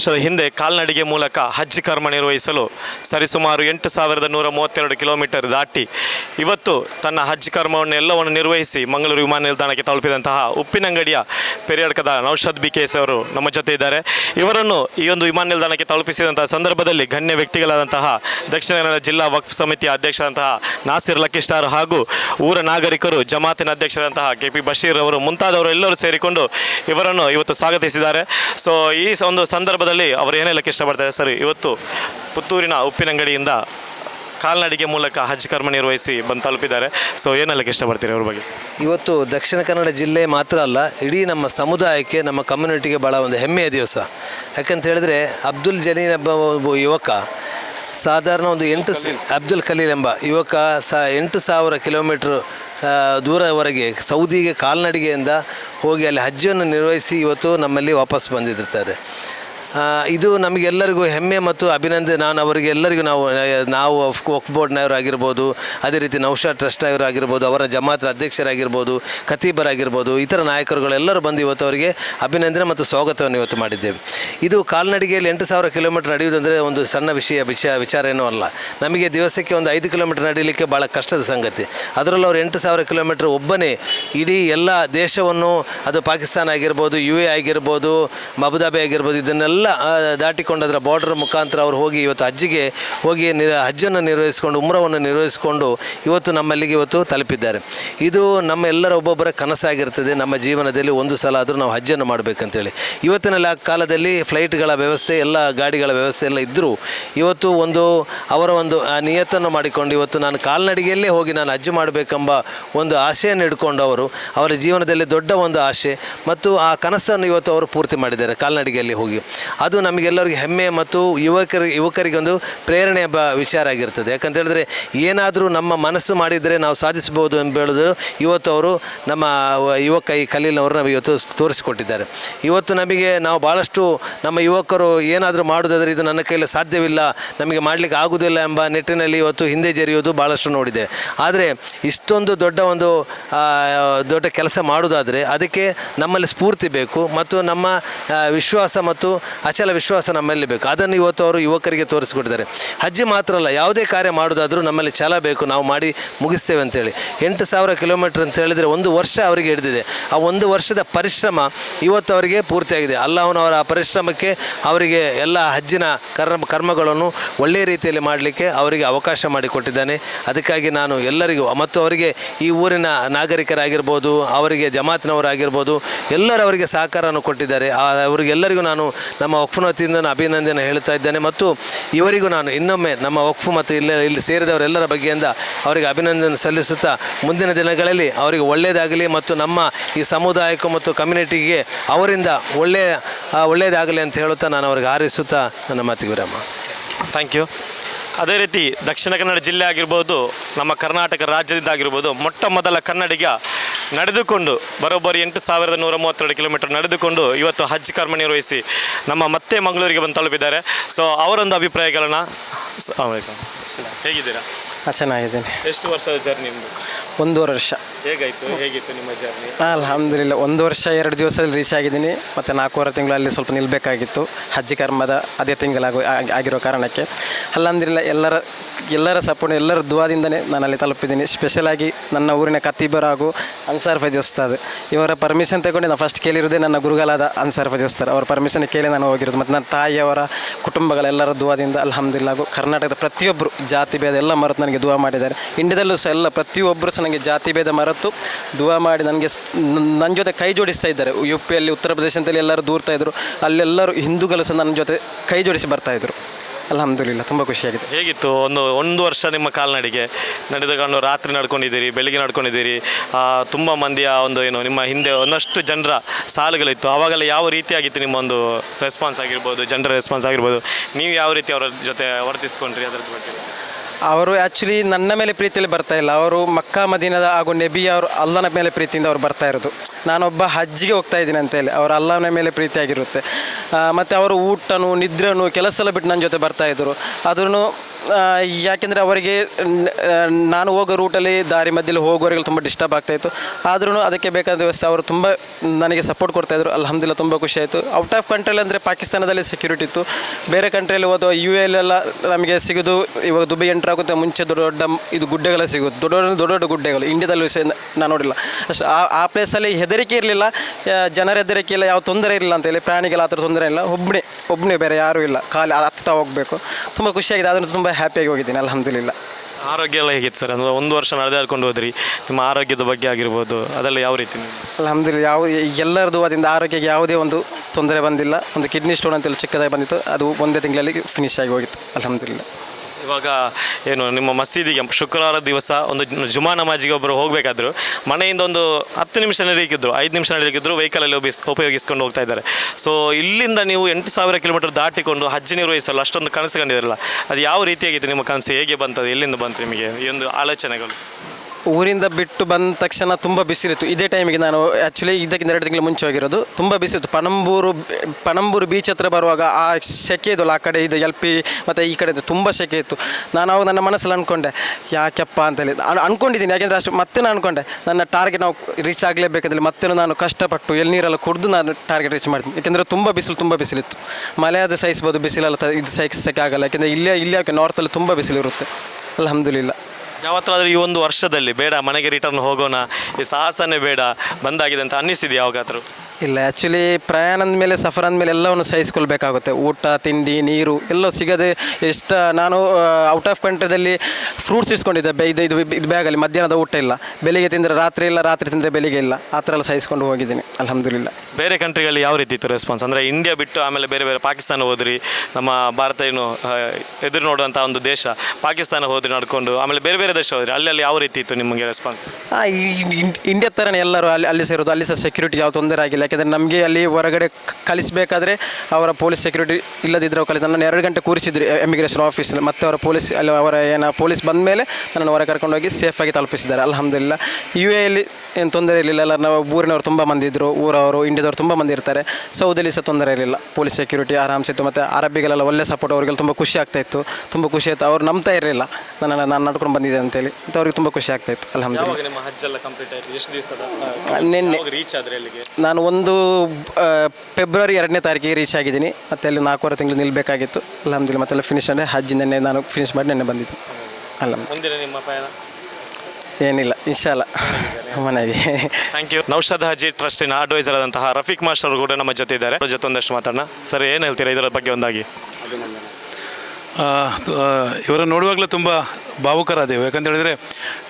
ವರ್ಷದ ಹಿಂದೆ ಕಾಲ್ನಡಿಗೆ ಮೂಲಕ ಹಜ್ ಕರ್ಮ ನಿರ್ವಹಿಸಲು ಸರಿಸುಮಾರು ಎಂಟು ಸಾವಿರದ ನೂರ ಮೂವತ್ತೆರಡು ಕಿಲೋಮೀಟರ್ ದಾಟಿ ಇವತ್ತು ತನ್ನ ಹಜ್ ಕರ್ಮವನ್ನು ಎಲ್ಲವನ್ನು ನಿರ್ವಹಿಸಿ ಮಂಗಳೂರು ವಿಮಾನ ನಿಲ್ದಾಣಕ್ಕೆ ತಲುಪಿದಂತಹ ಉಪ್ಪಿನಂಗಡಿಯ ಪೆರಿಯಡ್ಕದ ನೌಷದ್ ಬಿ ಕೇಸ್ ಅವರು ನಮ್ಮ ಜೊತೆ ಇದ್ದಾರೆ. ಇವರನ್ನು ಈ ಒಂದು ವಿಮಾನ ನಿಲ್ದಾಣಕ್ಕೆ ತಲುಪಿಸಿದಂತಹ ಸಂದರ್ಭದಲ್ಲಿ ಗಣ್ಯ ವ್ಯಕ್ತಿಗಳಾದಂತಹ ದಕ್ಷಿಣ ಕನ್ನಡ ಜಿಲ್ಲಾ ವಕ್ಫ್ ಸಮಿತಿಯ ಅಧ್ಯಕ್ಷರಂತಹ ನಾಸಿರ್ ಲಕ್ಕಿಸ್ಟಾರ್ ಹಾಗೂ ಊರ ನಾಗರಿಕರು ಜಮಾತಿನ ಅಧ್ಯಕ್ಷರಂತಹ ಕೆ ಪಿ ಬಶೀರ್ ಅವರು ಮುಂತಾದವರು ಎಲ್ಲರೂ ಸೇರಿಕೊಂಡು ಇವರನ್ನು ಇವತ್ತು ಸ್ವಾಗತಿಸಿದ್ದಾರೆ. ಸೊ ಈ ಒಂದು ಸಂದರ್ಭದಲ್ಲಿ ಅವರು ಏನೇ ಹೇಳಕ್ಕೆ ಇಷ್ಟಪಡ್ತಾರೆ ಸರ್ ಇವತ್ತು ಪುತ್ತೂರಿನ ಉಪ್ಪಿನಂಗಡಿಯಿಂದ ಕಾಲ್ನಡಿಗೆ ಮೂಲಕ ಹಜ್ ಕರ್ಮ ನಿರ್ವಹಿಸಿ ಬಂದು ತಲುಪಿದ್ದಾರೆ. ಸೊ ಏನು ಹೇಳಕ್ಕೆ ಇಷ್ಟಪಡ್ತೀರಿ ಅವ್ರ ಬಗ್ಗೆ? ಇವತ್ತು ದಕ್ಷಿಣ ಕನ್ನಡ ಜಿಲ್ಲೆ ಮಾತ್ರ ಅಲ್ಲ ಇಡೀ ನಮ್ಮ ಸಮುದಾಯಕ್ಕೆ ನಮ್ಮ ಕಮ್ಯುನಿಟಿಗೆ ಭಾಳ ಒಂದು ಹೆಮ್ಮೆಯ ದಿವಸ. ಯಾಕಂತ ಹೇಳಿದ್ರೆ ಅಬ್ದುಲ್ ಜಲೀಲ್ ಎಂಬ ಒಬ್ಬ ಯುವಕ ಸಾಧಾರಣ ಒಂದು ಎಂಟು ಸ- ಅಬ್ದುಲ್ ಖಲೀಲ್ ಎಂಬ ಯುವಕ ಸ ಎಂಟು ಸಾವಿರ ಕಿಲೋಮೀಟ್ರ್ ಆ, ದೂರವರೆಗೆ ಸೌದಿಗೆ ಕಾಲ್ನಡಿಗೆಯಿಂದ ಹೋಗಿ ಅಲ್ಲಿ ಹಜ್ಜನ್ನು ನಿರ್ವಹಿಸಿ ಇವತ್ತು ನಮ್ಮಲ್ಲಿ ವಾಪಸ್ ಬಂದಿರ್ತಾರೆ. ಇದು ನಮಗೆಲ್ಲರಿಗೂ ಹೆಮ್ಮೆ ಮತ್ತು ಅಭಿನಂದನೆ. ನಾನು ಅವರಿಗೆ ಎಲ್ಲರಿಗೂ ನಾವು ನಾವು ವಕ್ಫ್ ಬೋರ್ಡ್ನವರು ಆಗಿರ್ಬೋದು, ಅದೇ ರೀತಿ ನೌಶಾ ಟ್ರಸ್ಟ್ನವರು ಆಗಿರ್ಬೋದು, ಅವರ ಜಮಾತ್ರ ಅಧ್ಯಕ್ಷರಾಗಿರ್ಬೋದು ಖತೀಬರಾಗಿರ್ಬೋದು ಇತರ ನಾಯಕರುಗಳೆಲ್ಲರೂ ಬಂದು ಇವತ್ತು ಅವರಿಗೆ ಅಭಿನಂದನೆ ಮತ್ತು ಸ್ವಾಗತವನ್ನು ಇವತ್ತು ಮಾಡಿದ್ದೇವೆ. ಇದು ಕಾಲ್ನಡಿಗೆಯಲ್ಲಿ ಎಂಟು ಸಾವಿರ ಕಿಲೋಮೀಟರ್ ನಡೆಯುವುದಂದರೆ ಒಂದು ಸಣ್ಣ ವಿಷಯ ವಿಷಯ, ವಿಚಾರ ಏನೂ ಅಲ್ಲ. ನಮಗೆ ದಿವಸಕ್ಕೆ ಒಂದು ಐದು ಕಿಲೋಮೀಟರ್ ನಡೀಲಿಕ್ಕೆ ಭಾಳ ಕಷ್ಟದ ಸಂಗತಿ. ಅದರಲ್ಲೂ ಅವರು ಎಂಟು ಸಾವಿರ ಕಿಲೋಮೀಟರ್ ಒಬ್ಬನೇ ಇಡೀ ಎಲ್ಲ ದೇಶವನ್ನು, ಅದು ಪಾಕಿಸ್ತಾನ ಆಗಿರ್ಬೋದು, ಯು ಎ ಆಗಿರ್ಬೋದು, ಅಬುದಾಬಿ ಆಗಿರ್ಬೋದು, ಇದನ್ನೆಲ್ಲ ಆ, ದಾಟಿಕೊಂಡು ಅದರ ಬಾರ್ಡರ್ ಮುಖಾಂತರ ಅವರು ಹೋಗಿ ಇವತ್ತು ಅಜ್ಜಿಗೆ ಹೋಗಿ ನಿರ ಅಜ್ಜನ್ನು ನಿರ್ವಹಿಸಿಕೊಂಡು ಉಮ್ರವನ್ನು ನಿರ್ವಹಿಸಿಕೊಂಡು ಇವತ್ತು ನಮ್ಮಲ್ಲಿಗೆ ಇವತ್ತು ತಲುಪಿದ್ದಾರೆ. ಇದು ನಮ್ಮೆಲ್ಲರ ಒಬ್ಬೊಬ್ಬರ ಕನಸಾಗಿರ್ತದೆ. ನಮ್ಮ ಜೀವನದಲ್ಲಿ ಒಂದು ಸಲ ಆದರೂ ನಾವು ಹಜ್ಜನ್ನು ಮಾಡಬೇಕಂತೇಳಿ. ಇವತ್ತಿನ ಕಾಲದಲ್ಲಿ ಫ್ಲೈಟ್ಗಳ ವ್ಯವಸ್ಥೆ ಎಲ್ಲ ಗಾಡಿಗಳ ವ್ಯವಸ್ಥೆ ಎಲ್ಲ ಇದ್ದರೂ ಇವತ್ತು ಒಂದು ಅವರ ಒಂದು ಆ ನಿಯತ್ತನ್ನು ಮಾಡಿಕೊಂಡು ಇವತ್ತು ನಾನು ಕಾಲ್ನಡಿಗೆಯಲ್ಲೇ ಹೋಗಿ ನಾನು ಹಜ್ಜು ಮಾಡಬೇಕೆಂಬ ಒಂದು ಆಶೆಯನ್ನು ಇಟ್ಕೊಂಡು ಅವರು ಅವರ ಜೀವನದಲ್ಲಿ ದೊಡ್ಡ ಒಂದು ಆಶೆ ಮತ್ತು ಆ ಕನಸನ್ನು ಇವತ್ತು ಅವರು ಪೂರ್ತಿ ಮಾಡಿದ್ದಾರೆ ಕಾಲ್ನಡಿಗೆಯಲ್ಲಿ ಹೋಗಿ. ಅದು ನಮಗೆಲ್ಲರಿಗೂ ಹೆಮ್ಮೆ ಮತ್ತು ಯುವಕರಿಗೆ ಯುವಕರಿಗೊಂದು ಪ್ರೇರಣೆಯ ಬ ವಿಚಾರ ಆಗಿರ್ತದೆ. ಯಾಕಂತ ಹೇಳಿದ್ರೆ ಏನಾದರೂ ನಮ್ಮ ಮನಸ್ಸು ಮಾಡಿದರೆ ನಾವು ಸಾಧಿಸಬಹುದು ಹೇಳಿದ್ರು ಇವತ್ತು ಅವರು ನಮ್ಮ ಯುವಕ ಈ ಕಲೀಲ್ನವರು ನಮಗೆ ಇವತ್ತು ತೋರಿಸಿಕೊಟ್ಟಿದ್ದಾರೆ. ಇವತ್ತು ನಮಗೆ ನಾವು ಭಾಳಷ್ಟು ನಮ್ಮ ಯುವಕರು ಏನಾದರೂ ಮಾಡೋದಾದರೆ ಇದು ನನ್ನ ಕೈಯಲ್ಲಿ ಸಾಧ್ಯವಿಲ್ಲ, ನಮಗೆ ಮಾಡಲಿಕ್ಕೆ ಆಗುವುದಿಲ್ಲ ಎಂಬ ನಿಟ್ಟಿನಲ್ಲಿ ಇವತ್ತು ಹಿಂದೆ ಜರಿಯೋದು ಭಾಳಷ್ಟು ನೋಡಿದೆ. ಆದರೆ ಇಷ್ಟೊಂದು ದೊಡ್ಡ ಒಂದು ದೊಡ್ಡ ಕೆಲಸ ಮಾಡೋದಾದರೆ ಅದಕ್ಕೆ ನಮ್ಮಲ್ಲಿ ಸ್ಫೂರ್ತಿ ಬೇಕು ಮತ್ತು ನಮ್ಮ ವಿಶ್ವಾಸ ಮತ್ತು ಅಚಲ ವಿಶ್ವಾಸ ನಮ್ಮಲ್ಲಿ ಬೇಕು. ಅದನ್ನು ಇವತ್ತು ಅವರು ಯುವಕರಿಗೆ ತೋರಿಸಿಕೊಟ್ಟಿದ್ದಾರೆ. ಹಜ್ಜಿ ಮಾತ್ರ ಅಲ್ಲ, ಯಾವುದೇ ಕಾರ್ಯ ಮಾಡೋದಾದರೂ ನಮ್ಮಲ್ಲಿ ಛಲ ಬೇಕು. ನಾವು ಮಾಡಿ ಮುಗಿಸ್ತೇವೆ ಅಂತೇಳಿ. ಎಂಟು ಸಾವಿರ ಕಿಲೋಮೀಟ್ರ್ ಅಂತ ಹೇಳಿದರೆ ಒಂದು ವರ್ಷ ಅವರಿಗೆ ಹಿಡಿದಿದೆ. ಆ ಒಂದು ವರ್ಷದ ಪರಿಶ್ರಮ ಇವತ್ತು ಅವರಿಗೆ ಪೂರ್ತಿಯಾಗಿದೆ. ಅಲ್ಲವನ ಆ ಪರಿಶ್ರಮಕ್ಕೆ ಅವರಿಗೆ ಎಲ್ಲ ಹಜ್ಜಿನ ಕರ್ಮ, ಕರ್ಮಗಳನ್ನು ಒಳ್ಳೆಯ ರೀತಿಯಲ್ಲಿ ಮಾಡಲಿಕ್ಕೆ ಅವರಿಗೆ ಅವಕಾಶ ಮಾಡಿಕೊಟ್ಟಿದ್ದಾನೆ. ಅದಕ್ಕಾಗಿ ನಾನು ಎಲ್ಲರಿಗೂ, ಮತ್ತು ಅವರಿಗೆ ಈ ಊರಿನ ನಾಗರಿಕರಾಗಿರ್ಬೋದು, ಅವರಿಗೆ ಜಮಾತಿನವರಾಗಿರ್ಬೋದು, ಎಲ್ಲರೂ ಅವರಿಗೆ ಸಹಕಾರವನ್ನು ಕೊಟ್ಟಿದ್ದಾರೆ. ಅವರಿಗೆಲ್ಲರಿಗೂ ನಾನು ನಮ್ಮ ವಕ್ಫ್ನ ವತಿಯಿಂದ ನಾನು ಅಭಿನಂದನೆ ಹೇಳ್ತಾ ಇದ್ದೇನೆ ಮತ್ತು ಇವರಿಗೂ ನಾನು ಇನ್ನೊಮ್ಮೆ ನಮ್ಮ ವಕ್ಫ್ ಮತ್ತು ಇಲ್ಲೇ ಇಲ್ಲಿ ಸೇರಿದವರೆಲ್ಲರ ಬಗ್ಗೆಯಿಂದ ಅವರಿಗೆ ಅಭಿನಂದನೆ ಸಲ್ಲಿಸುತ್ತಾ ಮುಂದಿನ ದಿನಗಳಲ್ಲಿ ಅವರಿಗೆ ಒಳ್ಳೆಯದಾಗಲಿ ಮತ್ತು ನಮ್ಮ ಈ ಸಮುದಾಯಕ್ಕೂ ಮತ್ತು ಕಮ್ಯುನಿಟಿಗೆ ಅವರಿಂದ ಒಳ್ಳೆಯ ಒಳ್ಳೆಯದಾಗಲಿ ಅಂತ ಹೇಳುತ್ತಾ ನಾನು ಅವರಿಗೆ ಹಾರೈಸುತ್ತಾ ನನ್ನ ಮಾತಿಗೆ ವಿರಾಮ. ಥ್ಯಾಂಕ್ ಯು ಅದೇ ರೀತಿ ದಕ್ಷಿಣ ಕನ್ನಡ ಜಿಲ್ಲೆ ಆಗಿರ್ಬೋದು, ನಮ್ಮ ಕರ್ನಾಟಕ ರಾಜ್ಯದಿಂದ ಆಗಿರ್ಬೋದು, ಮೊಟ್ಟ ಮೊದಲ ಕನ್ನಡಿಗ ನಡೆದುಕೊಂಡು ಬರೋಬ್ಬರಿ ಎಂಟು ಸಾವಿರದ ನೂರ ಮೂವತ್ತೆರಡು ಕಿಲೋಮೀಟರ್ ನಡೆದುಕೊಂಡು ಇವತ್ತು ಹಜ್ ಕರ್ಮ ನಿರ್ವಹಿಸಿ ನಮ್ಮ ಮತ್ತೆ ಮಂಗಳೂರಿಗೆ ಬಂದು ತಲುಪಿದ್ದಾರೆ. ಸೊ ಅವರೊಂದು ಅಭಿಪ್ರಾಯಗಳನ್ನು ಹೇಗಿದ್ದೀರಾ? ಚೆನ್ನಾಗಿದ್ದೇನೆ. ಎಷ್ಟು ವರ್ಷದ ಜರ್ನಿ ನಿಮ್ಮದು ಒಂದೂವರೆ ವರ್ಷ. ಹೇಗಾಯಿತು? ಹೇಗಿತ್ತು ನಿಮ್ಮ ಜರ್ನಿ ಒಂದು ವರ್ಷ ಎರಡು ದಿವಸದಲ್ಲಿ ರೀಚ್ ಆಗಿದ್ದೀನಿ. ಮತ್ತು ನಾಲ್ಕೂವರೆ ತಿಂಗಳಲ್ಲಿ ಸ್ವಲ್ಪ ನಿಲ್ಲಬೇಕಾಗಿತ್ತು ಹಜ್ಜಿ ಕರ್ಮದ ಅದೇ ತಿಂಗಳಾಗು ಆಗಿ- ಆಗಿರೋ ಕಾರಣಕ್ಕೆ. ಅಲ್ಹಮ್ದುಲಿಲ್ಲ, ಎಲ್ಲರ ಎಲ್ಲರ ಸಪೋರ್ಟ್ ಎಲ್ಲರ ದುವಾದಿಂದನೇ ನಾನು ಅಲ್ಲಿ ತಲುಪಿದ್ದೀನಿ. ಸ್ಪೆಷಲಾಗಿ ನನ್ನ ಊರಿನ ಕತ್ತಿಬರ ಹಾಗೂ ಅನ್ಸಾರ್ ಫೈಜ್ ಉಸ್ತಾದ್ ಇವರ ಪರ್ಮಿಷನ್ ತಗೊಂಡು ನಾನು ಫಸ್ಟ್ ಕೇಳಿರೋದೇ ನನ್ನ ಗುರುಗಳಾದ ಅನ್ಸಾರ್ ಫೈಜ್ ಉಸ್ತಾದ್ ಅವರ ಪರ್ಮಿಷನ್ ಕೇಳಿ ನಾನು ಹೋಗಿರೋದು. ಮತ್ತು ನನ್ನ ತಾಯಿಯವರ ಕುಟುಂಬಗಳೆಲ್ಲರ ದುವಾದಿಂದ ಅಲ್ಹಮ್ದುಲಿಲ್ಲ ಹಾಗೂ ಕರ್ನಾಟಕದ ಪ್ರತಿಯೊಬ್ಬರು ಜಾತಿ ಭೇದ, ಎಲ್ಲ ಮರೆತು ನನಗೆ ದುವಾ ಮಾಡಿದ್ದಾರೆ. ಇಂಡಿಯಾದಲ್ಲೂ ಸಹ ಎಲ್ಲ ಪ್ರತಿಯೊಬ್ಬರು ಸಹ ನನಗೆ ಜಾತಿ ಭೇದ ಮರೆತು ದುವಾ ಮಾಡಿ ನನಗೆ ನನ್ನ ಜೊತೆ ಕೈ ಜೋಡಿಸ್ತಾ ಇದ್ದಾರೆ. ಯು ಪಿಯಲ್ಲಿ ಉತ್ತರ ಪ್ರದೇಶದಲ್ಲಿ ಎಲ್ಲರೂ ದೂರ್ತಾ ಇದ್ದರು ಅಲ್ಲೆಲ್ಲರೂ ಹಿಂದೂಗಳು ಸಹ ನನ್ನ ಜೊತೆ ಕೈ ಜೋಡಿಸಿ ಬರ್ತಾಯಿದ್ರು ಅಲ್ಹಮ್ದುಲಿಲ್ಲ ತುಂಬ ಖುಷಿಯಾಗಿದೆ. ಹೇಗಿತ್ತು? ಒಂದು ಒಂದು ವರ್ಷ ನಿಮ್ಮ ಕಾಲ್ನಡಿಗೆ? ನಡೆದುಕೊಂಡು ರಾತ್ರಿ ನಡ್ಕೊಂಡಿದ್ದೀರಿ, ಬೆಳಿಗ್ಗೆ ನಡ್ಕೊಂಡಿದ್ದೀರಿ. ತುಂಬ ಮಂದಿಯ ಒಂದು ಏನು, ನಿಮ್ಮ ಹಿಂದೆ ಒಂದಷ್ಟು ಜನರ ಸಾಲುಗಳಿತ್ತು. ಆವಾಗೆಲ್ಲ ಯಾವ ರೀತಿಯಾಗಿತ್ತು ನಿಮ್ಮ ಒಂದು ರೆಸ್ಪಾನ್ಸ್ ಆಗಿರ್ಬೋದು, ಜನರ ರೆಸ್ಪಾನ್ಸ್ ಆಗಿರ್ಬೋದು? ನೀವು ಯಾವ ರೀತಿ ಅವರ ಜೊತೆ ವರ್ತಿಸ್ಕೊಂಡ್ರಿ ಅದರ ಬಗ್ಗೆ? ಅವರು ಆ್ಯಕ್ಚುಲಿ ನನ್ನ ಮೇಲೆ ಪ್ರೀತಿಯಲ್ಲಿ ಬರ್ತಾ ಇಲ್ಲ. ಅವರು ಮಕ್ಕಾ ಮದೀನದ ಹಾಗೂ ನೆಬಿ ಅವರು ಅಲ್ಲನ ಮೇಲೆ ಪ್ರೀತಿಯಿಂದ ಅವ್ರು ಬರ್ತಾ ಇರೋದು. ನಾನೊಬ್ಬ ಹಜ್ಜಿಗೆ ಹೋಗ್ತಾ ಇದ್ದೀನಿ ಅಂತೇಳಿ ಅವರು ಅಲ್ಲನ ಮೇಲೆ ಪ್ರೀತಿಯಾಗಿರುತ್ತೆ. ಮತ್ತು ಅವರು ಊಟನು, ನಿದ್ರೆನೂ ಕೆಲಸ ಎಲ್ಲ ಬಿಟ್ಟು ನನ್ನ ಜೊತೆ ಬರ್ತಾ ಇದ್ದರು ಆದ್ರೂ ಯಾಕೆಂದರೆ ಅವರಿಗೆ ನಾನು ಹೋಗೋ ರೂಟಲ್ಲಿ ದಾರಿ ಮಧ್ಯದಲ್ಲಿ ಹೋಗೋರಿಗೆ ತುಂಬ ಡಿಸ್ಟರ್ಬ್ ಆಗ್ತಾಯಿತ್ತು ಆದ್ರೂ ಅದಕ್ಕೆ ಬೇಕಾದ ವ್ಯವಸ್ಥೆ ಅವರು ತುಂಬ ನನಗೆ ಸಪೋರ್ಟ್ ಕೊಡ್ತಾಯಿದ್ರು ಅಲ್ಹಮ್ದಿಲ್ಲ ತುಂಬ ಖುಷಿ ಆಯಿತು. ಔಟ್ ಆಫ್ ಕಂಟ್ರಿಯಲ್ಲಿ ಅಂದರೆ ಪಾಕಿಸ್ತಾನದಲ್ಲಿ ಸೆಕ್ಯೂರಿಟಿ ಇತ್ತು. ಬೇರೆ ಕಂಟ್ರಿಯಲ್ಲಿ ಹೋದ ಯು ಎಲ್ಲೆಲ್ಲ ನಮಗೆ ಸಿಗೋದು, ಇವಾಗ ದುಬೈ ಎಂಟ್ರ್ ಆಗುತ್ತೆ, ಮುಂಚೆ ದೊಡ್ಡ ದೊಡ್ಡ ಇದು ಗುಡ್ಡೆಗಳ ಸಿಗೋದು. ದೊಡ್ಡ ದೊಡ್ಡ ದೊಡ್ಡ ಗುಡ್ಡೆಗಳು. ಇಂಡಿಯಾದಲ್ಲಿ ಸಹ ನಾನು ನೋಡಿಲ್ಲ. ಅಷ್ಟು ಆ ಆ ಪ್ಲೇಸಲ್ಲಿ ಹೆದರಿಕೆ ಇರಲಿಲ್ಲ. ಜನರ ಹೆದರಿಕೆ ಇಲ್ಲ ಯಾವ ತೊಂದರೆ ಇಲ್ಲ ಅಂತೇಳಿ ಪ್ರಾಣಿಗಳ ಆ ಥರ ತೊಂದರೆ ಇಲ್ಲ. ಒಬ್ಬನೇ ಒಬ್ಬನೇ ಬೇರೆ ಯಾರೂ ಇಲ್ಲ. ಖಾಲಿ, ಹತ್ತಾ ಹೋಗಬೇಕು. ತುಂಬ ಖುಷಿಯಾಗಿದೆ. ಅದನ್ನು ತುಂಬ ಹ್ಯಾಪಿಯಾಗಿ ಹೋಗಿದ್ದೀನಿ ಅಲ್ಹಮ್ದುಲಿಲ್ಲ. ಆರೋಗ್ಯ ಎಲ್ಲ ಹೇಗಿತ್ತು ಸರ್? ಅಂದರೆ ಒಂದು ವರ್ಷ ನಡೆದಾಡ್ಕೊಂಡು ಹೋದ್ರಿ ನಿಮ್ಮ ಆರೋಗ್ಯದ ಬಗ್ಗೆ ಆಗಿರ್ಬೋದು ಅದೆಲ್ಲ ಯಾವ ರೀತಿ? ಅಲ್ಹಮ್ದಿಲ್ಲ ಅಲ್ಹಮ್ದುಲಿಲ್ಲ ಯಾವ ಎಲ್ಲರದು ಅದರಿಂದ ಆರೋಗ್ಯಕ್ಕೆ ಯಾವುದೇ ಒಂದು ತೊಂದರೆ ಬಂದಿಲ್ಲ ಒಂದು ಕಿಡ್ನಿ ಸ್ಟೋನ್ ಅಂತೇಳಿ ಚಿಕ್ಕದಾಗಿ ಬಂದಿತ್ತು ಅದು ಒಂದೇ ತಿಂಗಳಲ್ಲಿ ಫಿನಿಶ್ ಆಗಿ ಹೋಗಿತ್ತು ಅಲ್ಹಮ್ದುಲಿಲ್ಲ. ಇವಾಗ ಏನು, ನಿಮ್ಮ ಮಸೀದಿಗೆ ಶುಕ್ರವಾರ ದಿವಸ ಒಂದು ಜುಮಾ ನಮಾಜಿಗೆ ಒಬ್ಬರು ಹೋಗಬೇಕಾದ್ರು, ಮನೆಯಿಂದ ಒಂದು ಹತ್ತು ನಿಮಿಷ ನಡೀಕಿದ್ರು ಐದು ನಿಮಿಷ ನಡೀಕಿದ್ರು ವೆಹಿಕಲಲ್ಲಿ ಉಪಯೋಗಿಸ್ ಉಪಯೋಗಿಸ್ಕೊಂಡು ಹೋಗ್ತಾ ಇದ್ದಾರೆ. ಸೊ ಇಲ್ಲಿಂದ ನೀವು ಎಂಟು ಸಾವಿರ ಕಿಲೋಮೀಟರ್ ದಾಟಿಕೊಂಡು ಹಜ್ಜಿ ನಿರ್ವಹಿಸಲು ಅಷ್ಟೊಂದು ಕನಸು ಕಂಡಿದ್ರಲ್ಲ, ಅದು ಯಾವ ರೀತಿಯಾಗಿತ್ತು ನಿಮ್ಮ ಕನಸು, ಹೇಗೆ ಬಂತದು, ಎಲ್ಲಿಂದ ಬಂತು ನಿಮಗೆ, ಈ ಒಂದು ಆಲೋಚನೆಗಳು? ಊರಿಂದ ಬಿಟ್ಟು ಬಂದ ತಕ್ಷಣ ತುಂಬ ಬಿಸಿಲಿತ್ತು ಇದೇ ಟೈಮಿಗೆ ನಾನು ಆ್ಯಕ್ಚುಲಿ ಇದಕ್ಕಿಂತ ಎರಡು ತಿಂಗಳು ಮುಂಚೆ ಹೋಗಿರೋದು. ತುಂಬ ಬಿಸಿಲಿತ್ತು ಪಣಂಬೂರು ಪಣಂಬೂರು ಬೀಚ್ ಹತ್ರ ಬರುವಾಗ ಆ ಸೆಕೆ ಇದಲ್ಲ ಆ ಕಡೆ ಇದು ಎಲ್ ಪಿ ಮತ್ತು ಈ ಕಡೆ ತುಂಬ ಸೆಕೆ ಇತ್ತು. ನಾನು ಅವಾಗ ನನ್ನ ಮನಸ್ಸಲ್ಲಿ ಅಂದ್ಕೊಂಡೆ ಯಾಕೆಪ್ಪ ಅಂತೇಳಿ. ನಾನು ಅಂದ್ಕೊಂಡಿದ್ದೀನಿ ಯಾಕೆಂದರೆ ಅಷ್ಟು ಮತ್ತೆ ನಾನು ಅಂದ್ಕೊಂಡೆ ನನ್ನ ಟಾರ್ಗೆಟ್ ನಾವು ರೀಚ್ ಆಗಲೇಬೇಕಂದ್ರೆ ಮತ್ತೆ ನಾನು ಕಷ್ಟಪಟ್ಟು ಎಳ್ನೀರೆಲ್ಲ ಕುಡಿದು ನಾನು ಟಾರ್ಗೆಟ್ ರೀಚ್ ಮಾಡ್ತೀನಿ. ಯಾಕೆಂದರೆ ತುಂಬ ಬಿಸಿಲು, ತುಂಬ ಬಿಸಿಲಿತ್ತು ಮಳೆ ಅದು ಸಹಿಸ್ಬೋದು, ಬಿಸಿಲೆಲ್ಲ ಇದು ಸಹಿಸೋಕ್ಕಾಗಲ್ಲ ಯಾಕೆಂದರೆ ಇಲ್ಲೇ ಇಲ್ಲೇ ನಾರ್ತಲ್ಲಿ ತುಂಬ ಬಿಸಿಲಿರುತ್ತೆ ಅಲ್ಹಮ್ದುಲಿಲ್ಲ. ಯಾವತ್ತಾದ್ರೂ ಈ ಒಂದು ವರ್ಷದಲ್ಲಿ ಬೇಡ, ಮನೆಗೆ ರಿಟರ್ನ್ ಹೋಗೋಣ, ಈ ಸಾಹಸನೇ ಬೇಡ, ಬಂದಾಗಿದೆ ಅಂತ ಅನ್ನಿಸ್ತಿದೆ ಯಾವಾಗಾದ್ರೂ? ಇಲ್ಲ ಆ್ಯಕ್ಚುಲಿ ಪ್ರಯಾಣ ಅಂದಮೇಲೆ ಸಫರ್ ಅಂದಮೇಲೆ ಎಲ್ಲವನ್ನು ಸಹಿಸ್ಕೊಳ್ಬೇಕಾಗುತ್ತೆ. ಊಟ ತಿಂಡಿ ನೀರು ಎಲ್ಲೋ ಸಿಗದೆ ಎಷ್ಟು ನಾನು ಔಟ್ ಆಫ್ ಕಂಟ್ರಿದಲ್ಲಿ ಫ್ರೂಟ್ಸ್ ಇಸ್ಕೊಂಡಿದ್ದೆ ಬೆ- ಇದು ಇದು ಇದು ಬ್ಯಾಗಲ್ಲಿ ಮಧ್ಯಾಹ್ನದ ಊಟ ಇಲ್ಲ. ಬೆಳಿಗ್ಗೆ ತಿಂದರೆ ರಾತ್ರಿ ಇಲ್ಲ ರಾತ್ರಿ ತಿಂದರೆ ಬೆಳಿಗ್ಗೆ ಇಲ್ಲ. ಆ ಥರ ಎಲ್ಲ ಸಹಿಸ್ಕೊಂಡು ಹೋಗಿದ್ದೀನಿ ಅಲ್ಹಮ್ದುಲಿಲ್ಲ. ಬೇರೆ ಕಂಟ್ರಿಗಳಲ್ಲಿ ಯಾವ ರೀತಿ ಇತ್ತು ರೆಸ್ಪಾನ್ಸ್ ಅಂದರೆ ಇಂಡಿಯಾ ಬಿಟ್ಟು ಆಮೇಲೆ ಬೇರೆ ಬೇರೆ ಪಾಕಿಸ್ತಾನ ಹೋದ್ರಿ ನಮ್ಮ ಭಾರತ ಏನು ಆ, ಎದುರು ನೋಡುವಂಥ ಒಂದು ದೇಶ ಪಾಕಿಸ್ತಾನ ಹೋದ್ರಿ ನಡ್ಕೊಂಡು ಆಮೇಲೆ ಬೇರೆ ಬೇರೆ ದೇಶ ಹೋದ್ರಿ ಅಲ್ಲಿ ಅಲ್ಲಿ ಯಾವ ರೀತಿ ಇತ್ತು ನಿಮಗೆ ರೆಸ್ಪಾನ್ಸ್ ಇಂಡಿಯಾ ಥರನೇ ಎಲ್ಲರೂ ಅಲ್ಲಿ ಅಲ್ಲಿ ಸೇರೋದು ಅಲ್ಲಿ ಸಹ ಸೆಕ್ಯೂರಿಟಿ ಯಾವ ತೊಂದರೆ ಆಗಿಲ್ಲ. ಯಾಕೆಂದರೆ ನಮಗೆ ಅಲ್ಲಿ ಹೊರಗಡೆ ಕಲಿಸಬೇಕಾದ್ರೆ ಕಳಿಸಬೇಕಾದ್ರೆ ಅವರ ಪೊಲೀಸ್ ಸೆಕ್ಯೂರಿಟಿ ಇಲ್ಲದಿದ್ದರೆ ಕಲಿತ ನನ್ನನ್ನು ಎರಡು ಗಂಟೆ ಕೂರಿಸಿದ್ರು ಇಮಿಗ್ರೇಷನ್ ಆಫೀಸಲ್ಲಿ ಮತ್ತೆ ಅವರ ಪೊಲೀಸ್ ಅಲ್ಲಿ ಅವರ ಏನು ಪೊಲೀಸ್ ಬಂದ ಮೇಲೆ ನನ್ನನ್ನು ಹೊರ ಕರ್ಕೊಂಡೋಗಿ ಸೇಫಾಗಿ ತಲುಪಿಸಿದ್ದಾರೆ. ಅಲ್ಹಮ್ದಿಲ್ಲ ಯು ಎಲ್ಲಿ ಏನು ತೊಂದರೆ ಇರಲಿಲ್ಲ. ಎಲ್ಲ ನಾವು ಊರಿನವರು ತುಂಬ ಮಂದಿ ಇದ್ದರು ಊರವರು ಇಂಡಿಯಾದವರು ತುಂಬ ಮಂದಿ ಇರ್ತಾರೆ. ಸೌದಿಯಲ್ಲಿ ಸಹ ತೊಂದರೆ ಇರಲಿಲ್ಲ. ಪೊಲೀಸ್ ಸೆಕ್ಯೂರಿಟಿ ಆರಾಮ್ಸಿತ್ತು ಮತ್ತು ಅರಬಿಗಳೆಲ್ಲ ಒಳ್ಳೆ ಸಪೋರ್ಟ್ ಅವರಿಗೆಲ್ಲ ತುಂಬ ಖುಷಿ ಆಗ್ತಾಯಿತ್ತು ತುಂಬ ಖುಷಿ ಆಯಿತು. ಅವ್ರು ನಂಬ್ತಾ ಇರಲಿಲ್ಲ. ನನ್ನನ್ನು ನಾನು ನಡ್ಕೊಂಡು ಬಂದಿದ್ದೆ ಅಂತೇಳಿ ಮತ್ತು ಅವ್ರಿಗೆ ತುಂಬ ಖುಷಿ ಆಗ್ತಾಯಿತ್ತು ಯಾವಾಗ ನಿಮ್ಮ ಹಜ್ಜೆಲ್ಲ ಕಂಪ್ಲೀಟ್ ಆಯಿತು? ಎಷ್ಟು ದಿವಸ ನಿನ್ನೆ ರೀಚ್ ಆದರೆ ಅಲ್ಲಿಗೆ? ನಾನು ಒಂದು ಆ, ಫೆಬ್ರವರಿ ಎರಡನೇ ತಾರೀಕಿಗೆ ರೀಚ್ ಆಗಿದ್ದೀನಿ. ಮತ್ತೆ ಅಲ್ಲಿ ನಾಲ್ಕೂವರೆ ತಿಂಗಳು ನಿಲ್ಲಬೇಕಾಗಿತ್ತು ಮತ್ತೆ ಮತ್ತೆಲ್ಲ ಫಿನಿಶ್ ಅಂದರೆ ಹಜ್ಜಿ ನೆನ್ನೆ ನಾನು ಫಿನಿಶ್ ಮಾಡಿ ನೆನ್ನೆ ಬಂದಿದ್ದೆ. ಅಲ್ಲ ಮುಂದಿನ ನಿಮ್ಮ ಪಯಣ ಏನಿಲ್ಲ ಇನ್ಶಾಲ್ಲ ಮನೆಗೆ. ಥ್ಯಾಂಕ್ ಯು ನೌಷಧ ಹಜ್ಜಿ ಟ್ರಸ್ಟಿನ ಅಡ್ವೈಸರ್ ಆದಂತಹ ರಫೀಕ್ ಮಾಸ್ಟರ್ ಕೂಡ ನಮ್ಮ ಜೊತೆ ಇದ್ದಾರೆ. ಅವ್ರ ಜೊತೆ ಒಂದಷ್ಟು ಮಾತಾಡೋಣ. ಸರ್ ಏನು ಹೇಳ್ತೀರಾ? ಇದರ ಬಗ್ಗೆ ಒಂದಾಗಿ. ಆ, ಆ, ಇವರನ್ನು ನೋಡುವಾಗಲೇ ತುಂಬ ಭಾವುಕರಾದೆವು. ಯಾಕಂತ ಹೇಳಿದರೆ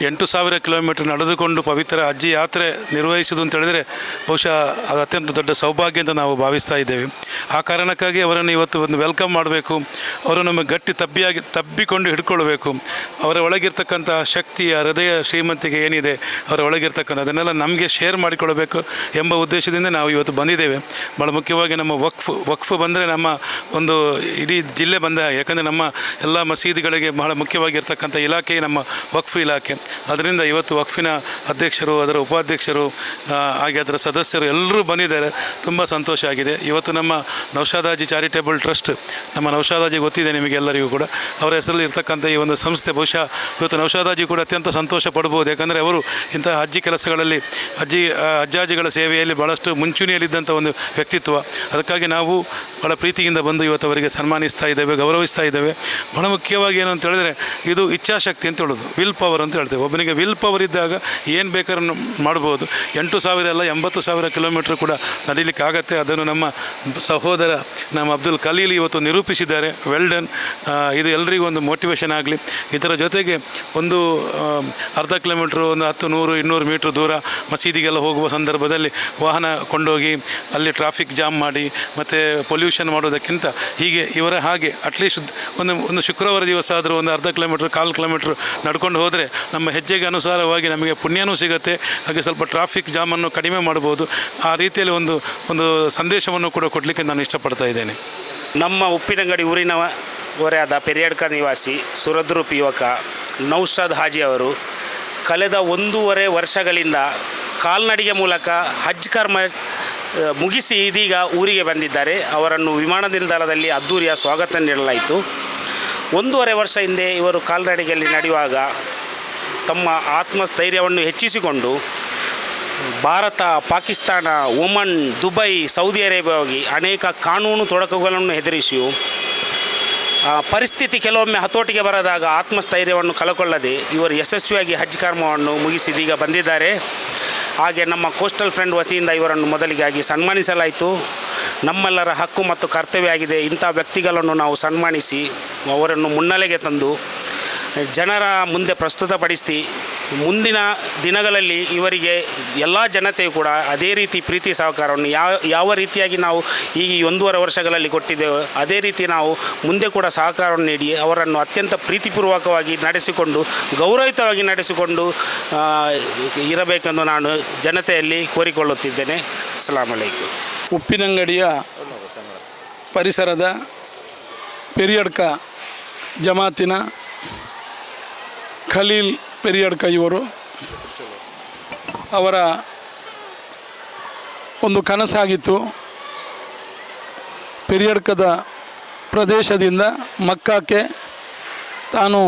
ಎಂಟು ಸಾವಿರ ಕಿಲೋಮೀಟರ್ ನಡೆದುಕೊಂಡು ಪವಿತ್ರ ಅಜ್ಜಿ ಯಾತ್ರೆ ನಿರ್ವಹಿಸುವುದು ಅಂತ ಹೇಳಿದರೆ ಬಹುಶಃ ಅದು ಅತ್ಯಂತ ದೊಡ್ಡ ಸೌಭಾಗ್ಯ ಅಂತ ನಾವು ಭಾವಿಸ್ತಾ ಇದ್ದೇವೆ. ಆ ಕಾರಣಕ್ಕಾಗಿ ಅವರನ್ನು ಇವತ್ತು ಒಂದು ವೆಲ್ಕಮ್ ಮಾಡಬೇಕು. ಅವರು ನಮ್ಮ ಗಟ್ಟಿ ತಬ್ಬಿಯಾಗಿ ತಬ್ಬಿಕೊಂಡು ಹಿಡ್ಕೊಳ್ಬೇಕು. ಅವರ ಒಳಗಿರ್ತಕ್ಕಂಥ ಶಕ್ತಿಯ ಹೃದಯ ಶ್ರೀಮಂತಿಗೆ ಏನಿದೆ ಅವರ ಒಳಗಿರ್ತಕ್ಕಂಥ ಅದನ್ನೆಲ್ಲ ನಮಗೆ ಶೇರ್ ಮಾಡಿಕೊಳ್ಬೇಕು ಎಂಬ ಉದ್ದೇಶದಿಂದ ನಾವು ಇವತ್ತು ಬಂದಿದ್ದೇವೆ. ಭಾಳ ಮುಖ್ಯವಾಗಿ ನಮ್ಮ ವಕ್ಫ್ ವಕ್ಫ್ ಬಂದರೆ ನಮ್ಮ ಒಂದು ಇಡೀ ಜಿಲ್ಲೆ ಬಂದ. ಯಾಕಂದರೆ ನಮ್ಮ ಎಲ್ಲ ಮಸೀದಿಗಳಿಗೆ ಬಹಳ ಮುಖ್ಯವಾಗಿರ್ತಕ್ಕಂಥ ಇಲಾಖೆ ನಮ್ಮ ವಕ್ಫ್ ಇಲಾಖೆ. ಅದರಿಂದ ಇವತ್ತು ವಕ್ಫಿನ ಅಧ್ಯಕ್ಷರು, ಅದರ ಉಪಾಧ್ಯಕ್ಷರು ಹಾಗೆ ಅದರ ಸದಸ್ಯರು ಎಲ್ಲರೂ ಬಂದಿದ್ದಾರೆ. ತುಂಬ ಸಂತೋಷ ಆಗಿದೆ. ಇವತ್ತು ನಮ್ಮ ನೌಶಾದಾಜಿ ಚಾರಿಟೇಬಲ್ ಟ್ರಸ್ಟ್, ನಮ್ಮ ನೌಶಾದಾಜಿ ಗೊತ್ತಿದೆ ನಿಮಗೆಲ್ಲರಿಗೂ ಕೂಡ. ಅವರ ಹೆಸರಲ್ಲಿ ಇರ್ತಕ್ಕಂಥ ಈ ಒಂದು ಸಂಸ್ಥೆ ಬಹುಶಃ ಇವತ್ತು ನೌಷಾದಾಜಿ ಕೂಡ ಅತ್ಯಂತ ಸಂತೋಷ ಪಡ್ಬೋದು. ಯಾಕಂದರೆ ಅವರು ಇಂತಹ ಅಜ್ಜಿ ಕೆಲಸಗಳಲ್ಲಿ, ಅಜ್ಜಿ ಅಜ್ಜಾಜಿಗಳ ಸೇವೆಯಲ್ಲಿ ಭಾಳಷ್ಟು ಮುಂಚೂಣಿಯಲ್ಲಿದ್ದಂಥ ಒಂದು ವ್ಯಕ್ತಿತ್ವ. ಅದಕ್ಕಾಗಿ ನಾವು ಭಾಳ ಪ್ರೀತಿಯಿಂದ ಬಂದು ಇವತ್ತು ಅವರಿಗೆ ಸನ್ಮಾನಿಸ್ತಾ ಇದ್ದೇವೆ, ಗೌರವಿಸ್ತಾ ಇದ್ದೇವೆ. ಬಹಳ ಮುಖ್ಯವಾಗಿ ಏನು ಅಂತ ಹೇಳಿದ್ರೆ, ಇದು ಇಚ್ಛಾಶಕ್ತಿ ಅಂತ ಹೇಳೋದು. ವಿಲ್ ಪವರ್ ಅಂತ ಹೇಳ್ತೇವೆ. ಒಬ್ಬನಿಗೆ ವಿಲ್ ಪವರ್ ಇದ್ದಾಗ ಏನು ಬೇಕಾದ್ರೂ ಮಾಡ್ಬೋದು. ಎಂಟು ಸಾವಿರ ಅಲ್ಲ, ಎಂಬತ್ತು ಸಾವಿರ ಕಿಲೋಮೀಟ್ರ್ ಕೂಡ ನಡೀಲಿಕ್ಕೆ ಆಗತ್ತೆ. ಅದನ್ನು ನಮ್ಮ ಸಹೋದರ, ನಮ್ಮ ಅಬ್ದುಲ್ ಖಲೀಲ್ ಇವತ್ತು ನಿರೂಪಿಸಿದ್ದಾರೆ. ವೆಲ್ಡನ್ ಇದು ಎಲ್ರಿಗೂ ಒಂದು ಮೋಟಿವೇಶನ್ ಆಗಲಿ. ಇದರ ಜೊತೆಗೆ ಒಂದು ಅರ್ಧ ಕಿಲೋಮೀಟ್ರ್ ಒಂದು ಹತ್ತು, ನೂರು, ಇನ್ನೂರು ಮೀಟ್ರ್ ದೂರ ಮಸೀದಿಗೆಲ್ಲ ಹೋಗುವ ಸಂದರ್ಭದಲ್ಲಿ ವಾಹನ ಕೊಂಡೋಗಿ ಅಲ್ಲಿ ಟ್ರಾಫಿಕ್ ಜಾಮ್ ಮಾಡಿ, ಮತ್ತು ಪೊಲ್ಯೂಷನ್ ಮಾಡೋದಕ್ಕಿಂತ ಹೀಗೆ ಇವರ ಹಾಗೆ ಅಟ್ಲೀಸ್ಟ್ ಒಂದು ಒಂದು ಶುಕ್ರವಾರ ದಿವಸ ಆದರೂ ಒಂದು ಅರ್ಧ ಕಿಲೋಮೀಟ್ರ್, ಕಾಲು ಕಿಲೋಮೀಟ್ರ್ ನಡ್ಕೊಂಡು ಹೋದರೆ ನಮ್ಮ ಹೆಜ್ಜೆಗೆ ಅನುಸಾರವಾಗಿ ನಮಗೆ ಪುಣ್ಯನೂ ಸಿಗುತ್ತೆ. ಹಾಗೆ ಸ್ವಲ್ಪ ಟ್ರಾಫಿಕ್ ಜಾಮನ್ನು ಕಡಿಮೆ ಮಾಡ್ಬೋದು ಆ ರೀತಿಯಲ್ಲಿ ಒಂದು ಒಂದು ಸಂದೇಶವನ್ನು ಕೂಡ ಕೊಡಲಿಕ್ಕೆ ನಾನು ಇಷ್ಟಪಡ್ತಾ ಇದ್ದೇನೆ. ನಮ್ಮ ಉಪ್ಪಿನಂಗಡಿ ಊರಿನ ಹೊರೆಯಾದ ಪೆರಿಯಡ್ಕ ನಿವಾಸಿ ಸುರದ್ರೂಪ್ ಯುವಕ ನೌಷಾದ್ ಹಾಜಿ ಅವರು ಕಳೆದ ಒಂದೂವರೆ ವರ್ಷಗಳಿಂದ ಕಾಲ್ನಡಿಗೆ ಮೂಲಕ ಹಜ್ ಕರ್ಮ ಮುಗಿಸಿ ಇದೀಗ ಊರಿಗೆ ಬಂದಿದ್ದಾರೆ. ಅವರನ್ನು ವಿಮಾನ ನಿಲ್ದಾಣದಲ್ಲಿ ಅದ್ದೂರಿಯ ಸ್ವಾಗತ ನೀಡಲಾಯಿತು. ಒಂದೂವರೆ ವರ್ಷ ಹಿಂದೆ ಇವರು ಕಾಲ್ನಡಿಗೆಯಲ್ಲಿ ನಡೆಯುವಾಗ ತಮ್ಮ ಆತ್ಮಸ್ಥೈರ್ಯವನ್ನು ಹೆಚ್ಚಿಸಿಕೊಂಡು Bharat Pakistan Oman Dubai Saudi ಅರೇಬಿಯಾಗಿ ಅನೇಕ ಕಾನೂನು ತೊಡಕುಗಳನ್ನು ಹೆದರಿಸಿಯೂ ಆ, ಪರಿಸ್ಥಿತಿ ಕೆಲವೊಮ್ಮೆ ಹತೋಟಿಗೆ ಬರದಾಗ ಆತ್ಮಸ್ಥೈರ್ಯವನ್ನು ಕಳಕೊಳ್ಳದೆ ಇವರು ಯಶಸ್ವಿಯಾಗಿ ಹಜ್ ಕರ್ಮವನ್ನು ಮುಗಿಸಿದೀಗ ಬಂದಿದ್ದಾರೆ. ಹಾಗೆ ನಮ್ಮ ಕೋಸ್ಟಲ್ ಫ್ರೆಂಡ್ ವತಿಯಿಂದ ಇವರನ್ನು ಮೊದಲಿಗಾಗಿ ಸನ್ಮಾನಿಸಲಾಯಿತು. ನಮ್ಮೆಲ್ಲರ ಹಕ್ಕು ಮತ್ತು ಕರ್ತವ್ಯ ಆಗಿದೆ. ಇಂಥ ವ್ಯಕ್ತಿಗಳನ್ನು ನಾವು ಸನ್ಮಾನಿಸಿ ಅವರನ್ನು ಮುನ್ನೆಲೆಗೆ ತಂದು ಜನರ ಮುಂದೆ ಪ್ರಸ್ತುತಪಡಿಸಿ ಮುಂದಿನ ದಿನಗಳಲ್ಲಿ ಇವರಿಗೆ ಎಲ್ಲ ಜನತೆಯು ಕೂಡ ಅದೇ ರೀತಿ ಪ್ರೀತಿ ಸಹಕಾರವನ್ನು ಯಾವ ಯಾವ ರೀತಿಯಾಗಿ ನಾವು ಈ ಒಂದೂವರೆ ವರ್ಷಗಳಲ್ಲಿ ಕೊಟ್ಟಿದ್ದೇವೆ, ಅದೇ ರೀತಿ ನಾವು ಮುಂದೆ ಕೂಡ ಸಹಕಾರವನ್ನು ನೀಡಿ ಅವರನ್ನು ಅತ್ಯಂತ ಪ್ರೀತಿಪೂರ್ವಕವಾಗಿ ನಡೆಸಿಕೊಂಡು ಗೌರವಿತವಾಗಿ ನಡೆಸಿಕೊಂಡು ಇರಬೇಕೆಂದು ನಾನು ಜನತೆಯಲ್ಲಿ ಕೋರಿಕೊಳ್ಳುತ್ತಿದ್ದೇನೆ. ಅಸ್ಸಲಾಮ್ ಅಲೈಕು. ಉಪ್ಪಿನಂಗಡಿಯ ಪರಿಸರದ ಪೆರಿಯಡ್ಕ ಜಮಾತಿನ ಖಲೀಲ್ ಪೆರಿಯಡ್ಕ ಇವರು ಅವರ ಒಂದು ಕನಸಾಗಿತ್ತು. ಪೆರಿಯಡ್ಕದ ಪ್ರದೇಶದಿಂದ ಮಕ್ಕಕ್ಕೆ ತಾನು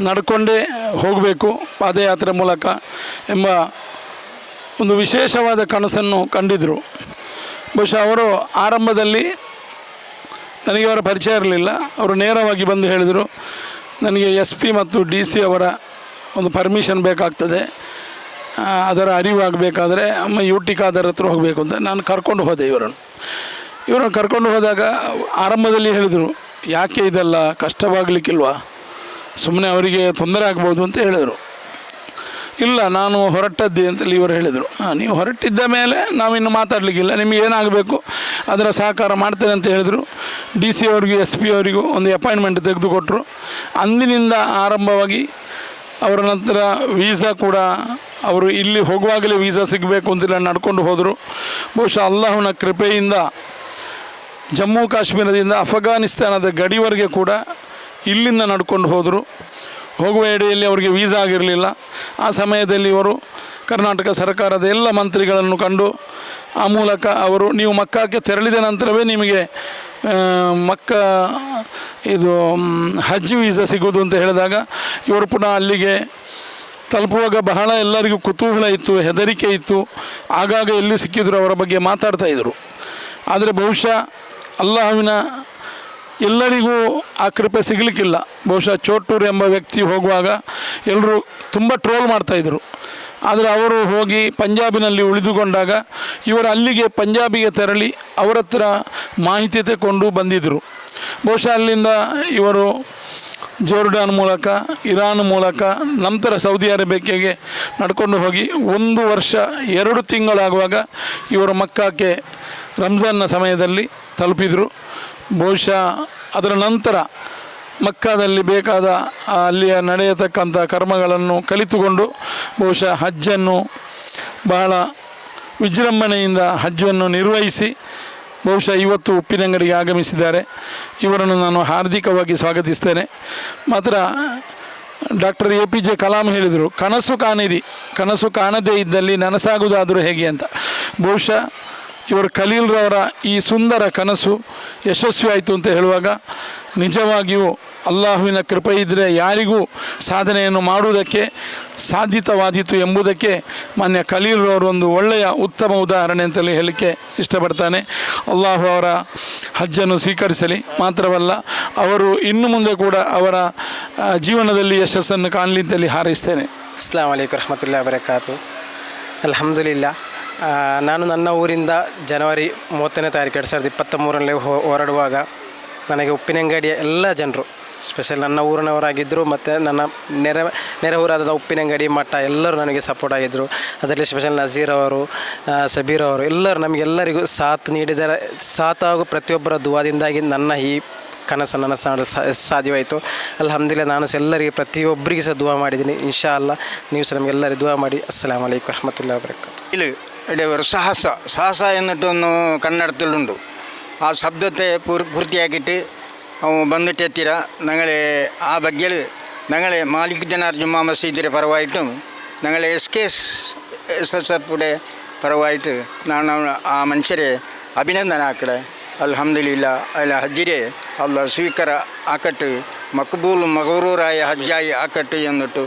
ನಡ್ಕೊಂಡೇ ಹೋಗಬೇಕು ಪಾದಯಾತ್ರೆ ಮೂಲಕ ಎಂಬ ಒಂದು ವಿಶೇಷವಾದ ಕನಸನ್ನು ಕಂಡಿದ್ದರು ಬಹುಶಃ ಅವರು ಆರಂಭದಲ್ಲಿ ನನಗೆ ಅವರ ಪರಿಚಯ ಇರಲಿಲ್ಲ. ಅವರು ನೇರವಾಗಿ ಬಂದು ಹೇಳಿದರು. ನನಗೆ ಎಸ್ ಪಿ ಮತ್ತು ಡಿ ಸಿ ಅವರ ಒಂದು ಪರ್ಮಿಷನ್ ಬೇಕಾಗ್ತದೆ. ಅದರ ಅರಿವಾಗಬೇಕಾದ್ರೆ ಅಮ್ಮ ಯು ಟಿ ಖಾದರ್ ಹತ್ರ ಹೋಗಬೇಕು ಅಂತ. ನಾನು ಕರ್ಕೊಂಡು ಹೋದೆ ಇವರನ್ನು. ಇವರನ್ನು ಕರ್ಕೊಂಡು ಹೋದಾಗ ಆರಂಭದಲ್ಲಿ ಹೇಳಿದರು, ಯಾಕೆ ಇದೆಲ್ಲ ಕಷ್ಟವಾಗಲಿಕ್ಕಿಲ್ವಾ? ಸುಮ್ಮನೆ ಅವರಿಗೆ ತೊಂದರೆ ಆಗ್ಬೋದು ಅಂತ ಹೇಳಿದರು. ಇಲ್ಲ, ನಾನು ಹೊರಟದ್ದೆ ಅಂತೇಳಿ ಇವರು ಹೇಳಿದರು. ನೀವು ಹೊರಟಿದ್ದ ಮೇಲೆ ನಾವಿನ್ನು ಮಾತಾಡಲಿಕ್ಕಿಲ್ಲ, ನಿಮಗೆ ಏನಾಗಬೇಕು, ಅದರ ಸಹಕಾರ ಮಾಡ್ತೇನೆ ಅಂತ ಹೇಳಿದರು. ಡಿ ಸಿ ಅವರಿಗೂ, ಎಸ್ ಪಿ ಅವರಿಗೂ ಒಂದು ಅಪಾಯಿಂಟ್ಮೆಂಟ್ ತೆಗೆದುಕೊಟ್ರು. ಅಂದಿನಿಂದ ಆರಂಭವಾಗಿ ಅವರ ನಂತರ ವೀಸಾ ಕೂಡ, ಅವರು ಇಲ್ಲಿ ಹೋಗುವಾಗಲೇ ವೀಸಾ ಸಿಗಬೇಕು ಅಂತೆಲ್ಲ ನಡ್ಕೊಂಡು ಹೋದರು. ಬಹುಶಃ ಅಲ್ಲಾಹನ ಕೃಪೆಯಿಂದ, ಜಮ್ಮು ಕಾಶ್ಮೀರದಿಂದ ಅಫ್ಘಾನಿಸ್ತಾನದ ಗಡಿವರೆಗೆ ಕೂಡ ಇಲ್ಲಿಂದ ನಡ್ಕೊಂಡು ಹೋದರು. ಹೋಗುವ ಎಡೆಯಲ್ಲಿ ಅವರಿಗೆ ವೀಸಾ ಆಗಿರಲಿಲ್ಲ. ಆ ಸಮಯದಲ್ಲಿ ಇವರು ಕರ್ನಾಟಕ ಸರ್ಕಾರದ ಎಲ್ಲ ಮಂತ್ರಿಗಳನ್ನು ಕಂಡು ಆ ಮೂಲಕ ಅವರು ನೀವು ಮಕ್ಕಕ್ಕೆ ತೆರಳಿದ ನಂತರವೇ ನಿಮಗೆ ಮಕ್ಕ, ಇದು ಹಜ್ ವೀಸಾ ಸಿಗೋದು ಅಂತ ಹೇಳಿದಾಗ ಇವರು ಪುನಃ ಅಲ್ಲಿಗೆ ತಲುಪುವಾಗ ಬಹಳ ಎಲ್ಲರಿಗೂ ಕುತೂಹಲ ಇತ್ತು, ಹೆದರಿಕೆ ಇತ್ತು. ಆಗಾಗ ಎಲ್ಲಿ ಸಿಕ್ಕಿದ್ರು ಅವರ ಬಗ್ಗೆ ಮಾತಾಡ್ತಾ ಇದ್ದರು. ಆದರೆ ಬಹುಶಃ ಅಲ್ಲಾಹುವಿನ ಎಲ್ಲರಿಗೂ ಆ ಕೃಪೆ ಸಿಗಲಿಕ್ಕಿಲ್ಲ. ಬಹುಶಃ ಚೋಟೂರು ಎಂಬ ವ್ಯಕ್ತಿ ಹೋಗುವಾಗ ಎಲ್ಲರೂ ತುಂಬ ಟ್ರೋಲ್ ಮಾಡ್ತಾಯಿದ್ರು ಆದರೆ ಅವರು ಹೋಗಿ ಪಂಜಾಬಿನಲ್ಲಿ ಉಳಿದುಕೊಂಡಾಗ ಇವರು ಅಲ್ಲಿಗೆ ಪಂಜಾಬಿಗೆ ತೆರಳಿ ಅವರ ಹತ್ರ ಮಾಹಿತಿ ತಗೊಂಡು ಬಂದಿದ್ದರು ಬಹುಶಃ ಅಲ್ಲಿಂದ ಇವರು ಜೋರ್ಡಾನ್ ಮೂಲಕ, ಇರಾನ್ ಮೂಲಕ, ನಂತರ ಸೌದಿ ಅರೇಬಿಯಾಗೆ ನಡ್ಕೊಂಡು ಹೋಗಿ ಒಂದು ವರ್ಷ, ಎರಡು ತಿಂಗಳಾಗುವಾಗ ಇವರು ಮಕ್ಕಕ್ಕೆ ರಂಜಾನ್ನ ಸಮಯದಲ್ಲಿ ತಲುಪಿದರು. ಬಹುಶಃ ಅದರ ನಂತರ ಮಕ್ಕಾದಲ್ಲಿ ಬೇಕಾದ ಅಲ್ಲಿಯ ನಡೆಯತಕ್ಕಂಥ ಕರ್ಮಗಳನ್ನು ಕಲಿತುಕೊಂಡು ಬಹುಶಃ ಹಜ್ಜನ್ನು ಬಹಳ ವಿಜೃಂಭಣೆಯಿಂದ ಹಜ್ಜನ್ನು ನಿರ್ವಹಿಸಿ ಬಹುಶಃ ಇವತ್ತು ಉಪ್ಪಿನಂಗಡಿಗೆ ಆಗಮಿಸಿದ್ದಾರೆ. ಇವರನ್ನು ನಾನು ಹಾರ್ದಿಕವಾಗಿ ಸ್ವಾಗತಿಸ್ತೇನೆ. ಮಾತ್ರ doctor A P J Kalam ಹೇಳಿದರು, ಕನಸು ಕಾಣಿರಿ, ಕನಸು ಕಾಣದೇ ಇದ್ದಲ್ಲಿ ನನಸಾಗುವುದಾದರೂ ಹೇಗೆ ಅಂತ. ಬಹುಶಃ ಇವರು ಖಲೀಲ್ರವರ ಈ ಸುಂದರ ಕನಸು ಯಶಸ್ವಿ ಆಯಿತು ಅಂತ ಹೇಳುವಾಗ ನಿಜವಾಗಿಯೂ ಅಲ್ಲಾಹುವಿನ ಕೃಪೆ ಇದ್ದರೆ ಯಾರಿಗೂ ಸಾಧನೆಯನ್ನು ಮಾಡುವುದಕ್ಕೆ ಸಾಧ್ಯತವಾದೀತು ಎಂಬುದಕ್ಕೆ ಮಾನ್ಯ ಖಲೀಲ್ರವರು ಒಂದು ಒಳ್ಳೆಯ ಉತ್ತಮ ಉದಾಹರಣೆ ಅಂತಲೇ ಹೇಳಲಿಕ್ಕೆ ಇಷ್ಟಪಡ್ತಾನೆ. ಅಲ್ಲಾಹು ಅವರ ಹಜ್ಜನ್ನು ಸ್ವೀಕರಿಸಲಿ. ಮಾತ್ರವಲ್ಲ, ಅವರು ಇನ್ನು ಮುಂದೆ ಕೂಡ ಅವರ ಜೀವನದಲ್ಲಿ ಯಶಸ್ಸನ್ನು ಕಾಣಲಿ ಅಂತೇಳಿ ಹಾರೈಸ್ತೇನೆ. ಅಸ್ಲಾಂ ವಲೈಕು ರಹಮತುಲ್ಲಾ ಬರಕಾತು ಅಲ್ಹಮ್ದುಲಿಲ್ಲ ನಾನು ನನ್ನ ಊರಿಂದ ಜನವರಿ ಮೂವತ್ತನೇ ತಾರೀಕು ಎರಡು ಸಾವಿರದ ಇಪ್ಪತ್ತ ಮೂರರಲ್ಲಿ ಹೊರಡುವಾಗ ನನಗೆ ಉಪ್ಪಿನಂಗಡಿಯ ಎಲ್ಲ ಜನರು. ಸ್ಪೆಷಲ್ ನನ್ನ ಊರಿನವರಾಗಿದ್ದರು ಮತ್ತು ನನ್ನ ನೆರೆ ನೆರೆ ಊರಾದ ಉಪ್ಪಿನಂಗಡಿ ಮಠ ಎಲ್ಲರೂ ನನಗೆ ಸಪೋರ್ಟ್ ಆಗಿದ್ದರು ಅದರಲ್ಲಿ ಸ್ಪೆಷಲ್ ನಜೀರ್ ಅವರು ಸಬೀರ್ ಅವರು ಎಲ್ಲರೂ ನಮಗೆಲ್ಲರಿಗೂ ಸಾಥ್ ನೀಡಿದರೆ, ಸಾಥ್ ಹಾಗೂ ಪ್ರತಿಯೊಬ್ಬರ ದುವಾದಿಂದಾಗಿ ನನ್ನ ಈ ಕನಸು ನನ್ನ ಸಾಧ್ಯವಾಯಿತು. ಅಲ್ಹಮ್ದಿಲ್ಲ ನಾನು ಸಹ ಎಲ್ಲರಿಗೆ ಪ್ರತಿಯೊಬ್ಬರಿಗೆ ಸಹ ದುವಾ ಮಾಡಿದ್ದೀನಿ. ಇನ್ಶಾ ಅಲ್ಲ ನೀವು ಸಹ ನಮಗೆಲ್ಲರಿಗೂ ದುವಾ ಮಾಡಿ. ಅಸ್ಸಲಾಮಲೈಕು ವರಹಮತುಲ್ಲ ವರ್ಕ ಇಲ್ಲಿ ಸಾಹಸ. ಸಾಹಸ ಎನ್ನಿಟ್ಟು ಕನ್ನಡದಲ್ಲುಂಡು കന്നഡത്തിലുണ്ട് ആ ശബ്ദത്തെ പൂർ പൂർത്തിയാക്കിയിട്ട് അവൻ വന്നിട്ട് എത്തിര ഞങ്ങളെ ആ ബഗ്ഗിൽ ഞങ്ങളെ മാലിക് ജനാർ ജുമാ മസീദിൻ്റെ പരമായിട്ടും ഞങ്ങളെ എസ് കെ എസ് എസ് എഫിയുടെ പരമായിട്ട് ನಾನು ಆ ಮನುಷ್ಯರೇ ಅಭಿನಂದನೆ ಹಾಕಡೆ ಅಲ್ಹಮ್ದುಲಿಲ್ಲ ಅಲ್ಲ ಹಜ್ಜಿರೆ ಅಲ್ಲ ಸ್ವೀಕಾರ ಹಾಕಟ್ಟು ಮಕ್ಬೂಲ್ ಮಗರೂರಾಯ ಹಜ್ಜಾಯಿ ಆಕಟ್ಟು ಎಂದಿಟ್ಟು